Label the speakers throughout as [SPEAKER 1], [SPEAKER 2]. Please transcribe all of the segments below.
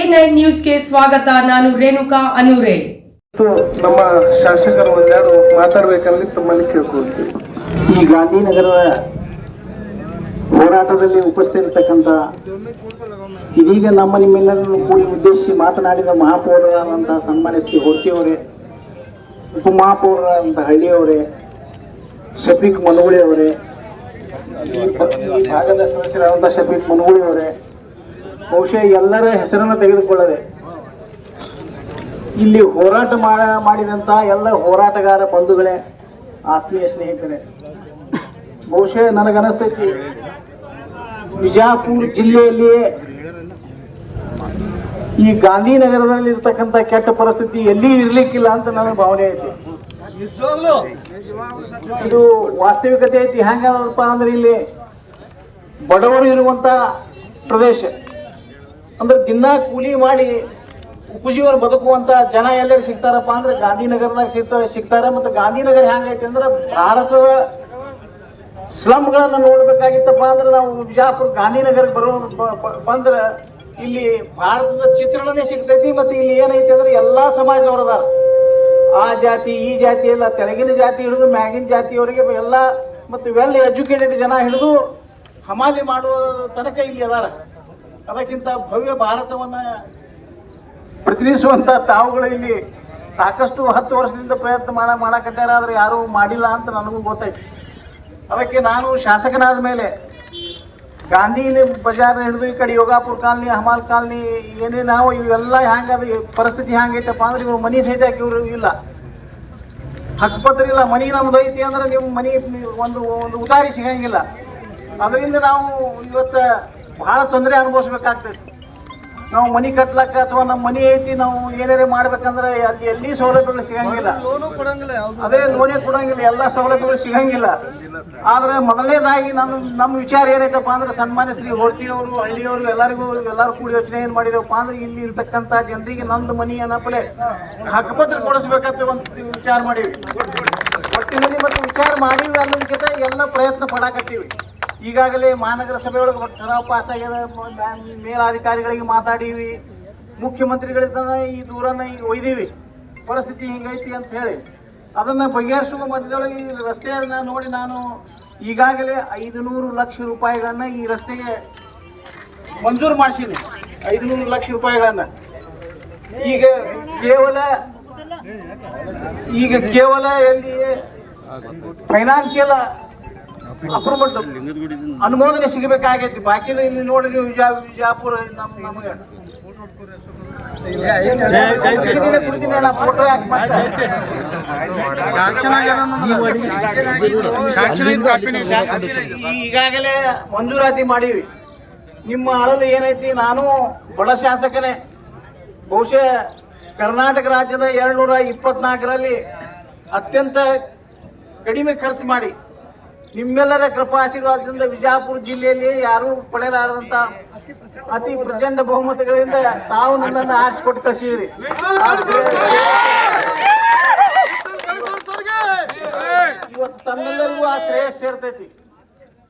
[SPEAKER 1] A nine ನ್ಯೂಸ್ಗೆ ಸ್ವಾಗತ, ನಾನು ರೇಣುಕಾ ಅನೂರೇ.
[SPEAKER 2] ನಮ್ಮ ಶಾಸಕರು ಒಂದೆರಡು ಮಾತಾಡ್ಬೇಕಲ್ಲಿ ತಮ್ಮಲ್ಲಿ ಕೇಳ್ಕೊಳ್ತೀವಿ.
[SPEAKER 3] ಈ ಗಾಂಧಿನಗರದ ಹೋರಾಟದಲ್ಲಿ ಉಪಸ್ಥಿತಿರ್ತಕ್ಕಂಥ ಇದೀಗ ನಮ್ಮ ನಿಮ್ಮೆಲ್ಲರನ್ನು ಕೂಡಿ ಉದ್ದೇಶಿಸಿ ಮಾತನಾಡಿದ ಮಹಾಪೌರರಾದಂತಹ ಸನ್ಮಾನಿಸಿ ಶ್ರೀ ಹೊರ್ತಿಯವರೇ ಉಪಮಹಾಪೌರರಾದಂಥ ಹಳ್ಳಿಯವರೇ ಶಫೀಕ್ ಮನಗುಳಿ ಅವರೇ ಭಾಗದ ಸದಸ್ಯರಾದಂಥ ಶಫೀಕ್ ಮನಗುಳಿ ಅವರೇ ಬಹುಶಃ ಎಲ್ಲರ ಹೆಸರನ್ನು ತೆಗೆದುಕೊಳ್ಳದೆ. ಇಲ್ಲಿ ಹೋರಾಟ ಮಾಡಿದಂಥ ಎಲ್ಲ ಹೋರಾಟಗಾರ ಬಂಧುಗಳೇ ಆತ್ಮೀಯ ಸ್ನೇಹಿತರೆ. ಬಹುಶಃ ನನಗನಿಸ್ತೈತಿ, ಬಿಜಾಪುರ ಜಿಲ್ಲೆಯಲ್ಲಿಯೇ ಈ ಗಾಂಧಿನಗರದಲ್ಲಿ ಇರ್ತಕ್ಕಂಥ ಕೆಟ್ಟ ಪರಿಸ್ಥಿತಿ ಎಲ್ಲಿ ಇರ್ಲಿಕ್ಕಿಲ್ಲ ಅಂತ ನನ್ನ ಭಾವನೆ ಐತಿ. ಇದು ವಾಸ್ತವಿಕತೆ ಐತಿ ಹೆಂಗಪ್ಪ ಅಂದ್ರೆ ಇಲ್ಲಿ ಬಡವರು ಇರುವಂತ ಪ್ರದೇಶ. ಅಂದ್ರೆ ದಿನ ಕೂಲಿ ಮಾಡಿ ಉಪಜೀವನ ಬದುಕುವಂತ ಜನ ಎಲ್ಲರೂ ಸಿಗ್ತಾರಪ್ಪ ಅಂದ್ರೆ ಗಾಂಧಿನಗರದಾಗ ಸಿಗ್ತಾರೆ ಸಿಗ್ತಾರೆ. ಮತ್ತು ಗಾಂಧಿನಗರ ಹೆಂಗೈತಿ ಅಂದ್ರೆ ಭಾರತದ ಸ್ಲಮ್ಗಳನ್ನು ನೋಡ್ಬೇಕಾಗಿತ್ತಪ್ಪ ಅಂದ್ರೆ ನಾವು ಬಿಜಾಪುರ ಗಾಂಧಿನಗರಕ್ಕೆ ಬರೋ ಬಂದ್ರೆ ಇಲ್ಲಿ ಭಾರತದ ಚಿತ್ರಣನೇ ಸಿಗ್ತೈತಿ. ಮತ್ತು ಇಲ್ಲಿ ಏನೈತಿ ಅಂದ್ರೆ ಎಲ್ಲಾ ಸಮಾಜದವ್ರು ಅದಾರ. ಆ ಜಾತಿ, ಈ ಜಾತಿ ಎಲ್ಲ ತೆಳಗಿನ ಜಾತಿ ಹಿಡಿದು ಮ್ಯಾಗಿನ ಜಾತಿಯವರಿಗೆ ಎಲ್ಲ ಮತ್ತು ವೆಲ್ ಎಜುಕೇಟೆಡ್ ಜನ ಹಿಡಿದು ಹಮಾಲಿ ಮಾಡುವ ತನಕ ಇಲ್ಲಿ ಅದಾರ. ಅದಕ್ಕಿಂತ ಭವ್ಯ ಭಾರತವನ್ನ ಪ್ರತಿನಿಧಿಸುವಂಥ ತಾವುಗಳು ಇಲ್ಲಿ ಸಾಕಷ್ಟು ಹತ್ತು ವರ್ಷದಿಂದ ಪ್ರಯತ್ನ ಮಾಡ ಮಾಡಕತ್ತಾರ ಆದ್ರೆ ಯಾರೂ ಮಾಡಿಲ್ಲ ಅಂತ ನನಗೂ ಗೊತ್ತೈತಿ. ಅದಕ್ಕೆ ನಾನು ಶಾಸಕನಾದ ಮೇಲೆ ಗಾಂಧಿ ಬಜಾರ್ ಹಿಡಿದು ಈ ಕಡೆ ಯೋಗಾಪುರ ಕಾಲನಿ, ಹಮಾಲ್ ಕಾಲನಿ, ಏನೇ ನಾವು ಇವೆಲ್ಲ ಹ್ಯಾಂಗದ ಪರಿಸ್ಥಿತಿ ಹ್ಯಾಂಗೈತಪ್ಪ ಅಂದ್ರೆ ಇವ್ರು ಮನೆ ಸಹಿತ ಇವರು ಇಲ್ಲ. ಹಕ್ಕುಪತ್ರ ಇಲ್ಲ ಮನಿ ನಮ್ದು ಐತಿ ಅಂದ್ರೆ ನಿಮ್ಮ ಮನೆ ಒಂದು ಒಂದು ಉದಾರಿ ಸಿಗಂಗಿಲ್ಲ. ಅದರಿಂದ ನಾವು ಇವತ್ತು ಬಹಳ ತೊಂದರೆ ಅನುಭವಿಸ್ಬೇಕಾಗ್ತೈತಿ ನಾವು ಮನಿ ಕಟ್ಲಕ್ಕ ಅಥವಾ ನಮ್ಮ ಮನಿ ಐತಿ ನಾವು ಏನಾರೇ ಮಾಡ್ಬೇಕಂದ್ರೆ ಅಲ್ಲಿ ಎಲ್ಲಿ ಸೌಲಭ್ಯಗಳು ಸಿಗಂಗಿಲ್ಲ. ಅದೇ ಲೋನೇ ಕೊಡಂಗಿಲ್ಲ ಎಲ್ಲ ಸೌಲಭ್ಯಗಳು ಸಿಗಂಗಿಲ್ಲ. ಆದ್ರೆ ಮೊದಲನೇದಾಗಿ ನಮ್ಮ ನಮ್ಮ ವಿಚಾರ ಏನೈತಪ್ಪ ಅಂದ್ರೆ ಸನ್ಮಾನ್ಯ ಶ್ರೀ ಹೊರ್ತಿಯವರು ಹಳ್ಳಿಯವರು ಎಲ್ಲರಿಗೂ ಎಲ್ಲರೂ ಕೂಡ ಯೋಚನೆ ಏನ್ ಮಾಡಿದೇವಪ್ಪ ಅಂದ್ರೆ ಇಲ್ಲಿ ಇರ್ತಕ್ಕಂಥ ಜನರಿಗೆ ನಂದು ಮನಿ ಅನ್ನಪ್ಪಲೆ ಹಕ್ಕುಪತ್ರ ಕೊಡಿಸ್ಬೇಕಂತ ಒಂದು ವಿಚಾರ ಮಾಡೀವಿ. ಒಟ್ಟಿನಲ್ಲಿ ಮತ್ತೆ ವಿಚಾರ ಮಾಡೀವಿ ಅನ್ನೋದಕ್ಕಿಂತ ಎಲ್ಲ ಪ್ರಯತ್ನ ಪಡಾಕತ್ತೀವಿ. ಈಗಾಗಲೇ ಮಹಾನಗರ ಸಭೆಯೊಳಗೆ ಠರಾವ್ ಪಾಸ್ ಆಗ್ಯದ. ಮೇಲಾಧಿಕಾರಿಗಳಿಗೆ ಮಾತಾಡೀವಿ. ಮುಖ್ಯಮಂತ್ರಿಗಳಿಂದ ಈ ದೂರನ್ನ ಈಗ ಒಯ್ದೀವಿ. ಪರಿಸ್ಥಿತಿ ಹಿಂಗೈತಿ ಅಂತ ಹೇಳಿ. ಅದನ್ನ ಬಗೆಹರಿಸುವ ಮಧ್ಯದೊಳಗೆ ಈ ರಸ್ತೆಯನ್ನ ನೋಡಿ ನಾನು ಈಗಾಗಲೇ ಐದು ನೂರು ಲಕ್ಷ ರೂಪಾಯಿಗಳನ್ನ ಈ ರಸ್ತೆಗೆ ಮಂಜೂರು ಮಾಡಿಸೀನಿ. ಐದು ನೂರು ಲಕ್ಷ ರೂಪಾಯಿಗಳನ್ನ. ಈಗ ಕೇವಲ ಈಗ ಕೇವಲ ಎಲ್ಲಿ ಫೈನಾನ್ಷಿಯಲ್ ಅಪ್ರೂವ್ಮೆಂಟ್ ಅನುಮೋದನೆ ಸಿಗಬೇಕಾಗೈತಿ. ಬಾಕಿ ಇಲ್ಲಿ ನೋಡಿ ನೀವು ವಿಜಾ ವಿಜಾಪುರ ನಮ್ಮ ನಮಗೆ. ಈಗಾಗಲೇ ಮಂಜೂರಾತಿ ಮಾಡೀವಿ. ನಿಮ್ಮ ಅಳಲು ಏನೈತಿ? ನಾನು ಬಡ ಶಾಸಕನೇ. ಬಹುಶಃ ಕರ್ನಾಟಕ ರಾಜ್ಯದ ಎರಡ್ನೂರ ಇಪ್ಪತ್ನಾಲ್ಕರಲ್ಲಿ ಅತ್ಯಂತ ಕಡಿಮೆ ಖರ್ಚು ಮಾಡಿ ನಿಮ್ಮೆಲ್ಲರ ಕೃಪಾ ಆಶೀರ್ವಾದದಿಂದ ವಿಜಯಪುರ ಜಿಲ್ಲೆಯಲ್ಲಿ ಯಾರೂ ಪಡೆಯಲಾರದಂತ ಅತಿ ಪ್ರಚಂಡ ಬಹುಮತಗಳಿಂದ ತಾವು ನನ್ನನ್ನು ಆರಿಸಿಕೊಟ್ಟು ಕಳಿಸಿದ್ರಿ. ಇವತ್ತು ತಮ್ಮೆಲ್ಲರಿಗೂ ಆ ಶ್ರೇಯಸ್ ಸೇರ್ತೈತಿ.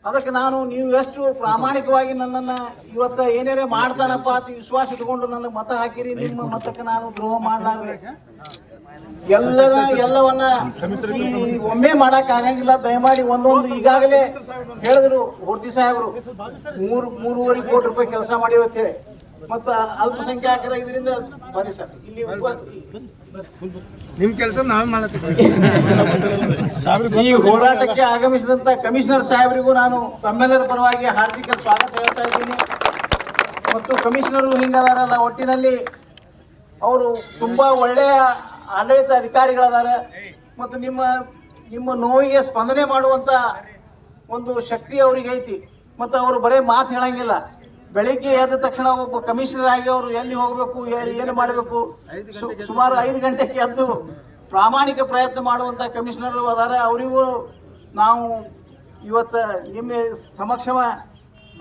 [SPEAKER 3] ಅದಕ್ಕೆ ನಾನು, ನೀವು ಎಷ್ಟು ಪ್ರಾಮಾಣಿಕವಾಗಿ ನನ್ನನ್ನ ಇವತ್ತ ಏನೇನೇ ಮಾಡ್ತಾನಪ್ಪ ಅಂತ ವಿಶ್ವಾಸ ಇಟ್ಕೊಂಡು ನನ್ನ ಮತ ಹಾಕಿರಿ, ನಿಮ್ಮ ಮತಕ್ಕೆ ನಾನು ದ್ರೋಹ ಮಾಡಲಾಗಲಿ ಎಲ್ಲರ ಎಲ್ಲವನ್ನ ಒಮ್ಮೆ ಮಾಡಕ್ ಆಗಂಗಿಲ್ಲ. ದಯಮಾಡಿ ಒಂದೊಂದು ಈಗಾಗಲೇ ಹೇಳಿದ್ರು ಹೊರ್ತಿ ಸಾಹೇಬರು, ಮೂರು, ಮೂರುವರೆ ಕೋಟಿ ರೂಪಾಯಿ ಕೆಲಸ ಮಾಡಿ ಅಂತ ಹೇಳಿ ಮತ್ತ ಅಲ್ಪಸಂಖ್ಯಾತರ ಇದರಿಂದ ಬನ್ನಿ ಸರ್. ಇಲ್ಲಿ ಉಪ-
[SPEAKER 4] ನಿಮ್ ಕೆಲಸ ನಾವೇ ಮಾಡತ್ತೀವಿ
[SPEAKER 3] ಈ ಹೋರಾಟಕ್ಕೆ ಆಗಮಿಸಿದಂತ ಕಮಿಷನರ್ ಸಾಹೇಬರಿಗೂ ನಾನು ತಮ್ಮೆಲ್ಲರ ಪರವಾಗಿ ಹಾರ್ದಿಕ ಸ್ವಾಗತ ಹೇಳ್ತಾ ಇದ್ದೀನಿ. ಮತ್ತು ಕಮಿಷನರು ಹಿಂಗದಾರಲ್ಲ ಒಟ್ಟಿನಲ್ಲಿ ಅವರು ತುಂಬಾ ಒಳ್ಳೆಯ ಆಡಳಿತ ಅಧಿಕಾರಿಗಳದಾರೆ. ಮತ್ತು ನಿಮ್ಮ ನಿಮ್ಮ ನೋವಿಗೆ ಸ್ಪಂದನೆ ಮಾಡುವಂತ ಒಂದು ಶಕ್ತಿ ಅವ್ರಿಗೆ ಐತಿ ಮತ್ತು ಅವರು ಬರೇ ಮಾತು ಹೇಳಂಗಿಲ್ಲ. ಬೆಳಿಗ್ಗೆ ಎದ್ದ ತಕ್ಷಣ ಒಬ್ಬ ಕಮಿಷನರ್ ಆಗಿ ಅವರು ಎಲ್ಲಿ ಹೋಗಬೇಕು ಏನು ಮಾಡಬೇಕು? ಸುಮಾರು ಐದು ಗಂಟೆಗೆ ಎದ್ದು ಪ್ರಾಮಾಣಿಕ ಪ್ರಯತ್ನ ಮಾಡುವಂತ ಕಮಿಷನರ್ ಅದಾರ. ಅವರಿಗೂ ನಾವು ಇವತ್ತು ನಿಮ್ಮ ಸಮಕ್ಷಮ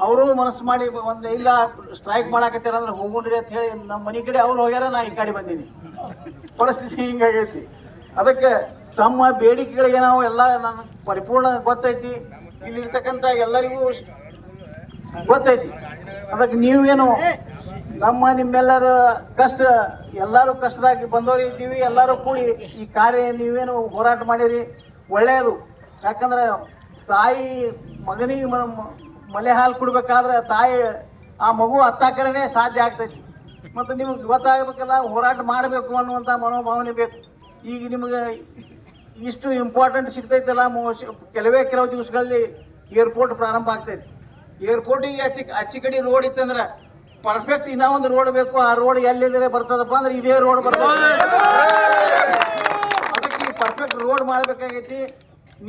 [SPEAKER 3] ಅವರು ಮನಸ್ಸು ಮಾಡಿ ಒಂದು ಇಲ್ಲ ಸ್ಟ್ರೈಕ್ ಮಾಡಾಕತ್ತೀರ ಅಂದ್ರೆ ಹೋಗ್ರಿ ಅಂತ ಹೇಳಿ ನಮ್ಮ ಮನೆ ಕಡೆ ಅವ್ರು ಹೋಗ್ಯಾರ ನಾ ಈ ಕಡೆ ಬಂದೀನಿ. ಪರಿಸ್ಥಿತಿ ಹಿಂಗಾಗೈತಿ ಅದಕ್ಕೆ ತಮ್ಮ ಬೇಡಿಕೆಗಳಿಗೆ ನಾವು ಎಲ್ಲ ನನಗೆ ಪರಿಪೂರ್ಣ ಗೊತ್ತೈತಿ. ಇಲ್ಲಿರ್ತಕ್ಕಂಥ ಎಲ್ಲರಿಗೂ ಗೊತ್ತೈತಿ. ಅದಕ್ಕೆ ನೀವೇನು ನಮ್ಮ ನಿಮ್ಮೆಲ್ಲರ ಕಷ್ಟ, ಎಲ್ಲರೂ ಕಷ್ಟದಾಗಿ ಬಂದವರು ಇದ್ದೀವಿ, ಎಲ್ಲರೂ ಕೂಡಿ ಈ ಕಾರ್ಯ ನೀವೇನು ಹೋರಾಟ ಮಾಡಿರಿ, ಒಳ್ಳೆಯದು. ಯಾಕಂದ್ರೆ ತಾಯಿ ಮಗನಿಗೆ ಮ- ಮ- ಮಲೆ ಹಾಲು ಕುಡ್ಬೇಕಾದ್ರೆ ತಾಯಿ ಆ ಮಗು ಹತ್ತಾಕರೇ ಸಾಧ್ಯ ಆಗ್ತೈತಿ. ಮತ್ತು ನಿಮಗೆ ಗೊತ್ತಾಗಬೇಕಲ್ಲ, ಹೋರಾಟ ಮಾಡಬೇಕು ಅನ್ನುವಂಥ ಮನೋಭಾವನೆ ಬೇಕು. ಈಗ ನಿಮಗೆ ಇಷ್ಟು ಇಂಪಾರ್ಟೆಂಟ್ ಸಿಗ್ತೈತಲ್ಲ ಕೆಲವೇ ಕೆಲವು ದಿವಸಗಳಲ್ಲಿ ಏರ್ಪೋರ್ಟ್ ಪ್ರಾರಂಭ ಆಗ್ತೈತಿ. ಏರ್ಪೋರ್ಟಿಗೆ ಅಚ್ಚಿ ಅಚ್ಚಿ ಕಡೆ ರೋಡ್ ಇತ್ತಂದ್ರೆ ಪರ್ಫೆಕ್ಟ್ ಇನ್ನ ಒಂದು ರೋಡ್ ಬೇಕು. ಆ ರೋಡ್ ಎಲ್ಲಿದ್ರೆ ಬರ್ತದಪ್ಪ ಅಂದ್ರೆ ಇದೇ ರೋಡ್ ಬರ್ತದೆ. ಅದಕ್ಕೆ ಪರ್ಫೆಕ್ಟ್ ರೋಡ್ ಮಾಡ್ಬೇಕಾಗೈತಿ.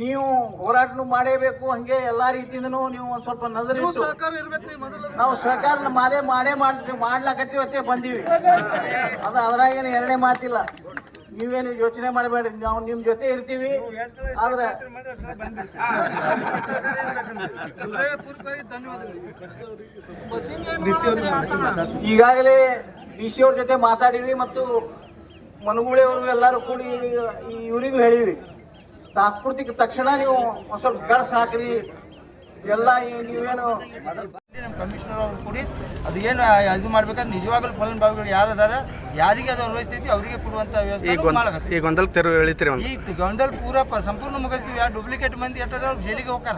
[SPEAKER 3] ನೀವು ಹೋರಾಟನು ಮಾಡೇಬೇಕು. ಹಂಗೆ ಎಲ್ಲಾ ರೀತಿಯಿಂದನೂ ನೀವು ಒಂದು ಸ್ವಲ್ಪ ನಜರ್ ಇಟ್ಟು ನಾವು ಸರ್ಕಾರ ಮಾಡೇ ಮಾಡೇ ಮಾಡ್ತೀವಿ ಮಾಡ್ಲಾಕತ್ತೀವಿ ಅಷ್ಟೇ ಬಂದೀವಿ. ಅದು ಅದ್ರಾಗೇನು ಎರಡನೇ ಮಾತಿಲ್ಲ. ನೀವೇನು ಯೋಚನೆ ಮಾಡಬೇಡ್ರಿ. ನಾವು ನಿಮ್ಮ ಜೊತೆ ಇರ್ತೀವಿ. ಆದ್ರೆ ಈಗಾಗಲೇ ಡಿ ಸಿ ಅವ್ರ ಜೊತೆ ಮಾತಾಡಿವಿ ಮತ್ತು ಮನಗುಳಿ ಅವರು ಎಲ್ಲರೂ ಕೂಡಿ ಈ ಇವರಿಗೂ ಹೇಳಿವಿ ತಾತ್ಪೂರ್ತಿಗೆ ತಕ್ಷಣ ನೀವು ಒಂದು ಸ್ವಲ್ಪ ಗಡ್ಸ್ ಹಾಕ್ರಿ ಎಲ್ಲ ನೀವೇನು
[SPEAKER 4] ನಮ್ಮ ಕಮಿಷನರ್ ಅವರು ಕೂಡಿ ಅದು ಏನು ಇದು ಮಾಡ್ಬೇಕಾದ್ರೆ ನಿಜವಾಗ್ಲೂ ಫಲಾನುಭವಿಗಳು ಯಾರು ಅದಾರ ಯಾರಿಗೆ ಅದು ಅನ್ವಯಿಸ್ತೈತಿ ಅವರಿಗೆ ಕೊಡುವಂತ ವ್ಯವಸ್ಥೆ
[SPEAKER 5] ಈ ಗೊಂದಲ ತೆರವು ಹೇಳಿತ್ರಿ ಒಂದು.
[SPEAKER 4] ಈ ಗೊಂದಲ್ ಪೂರ ಪ- ಸಂಪೂರ್ಣ ಮುಗಿಸ್ತೀವಿ. ಯಾರು ಡೂಪ್ಲಿಕೇಟ್ ಮಂದಿ ಎಟ್ಟದ ಜೈಲಿಗೆ ಹೋಗ್ತಾರ.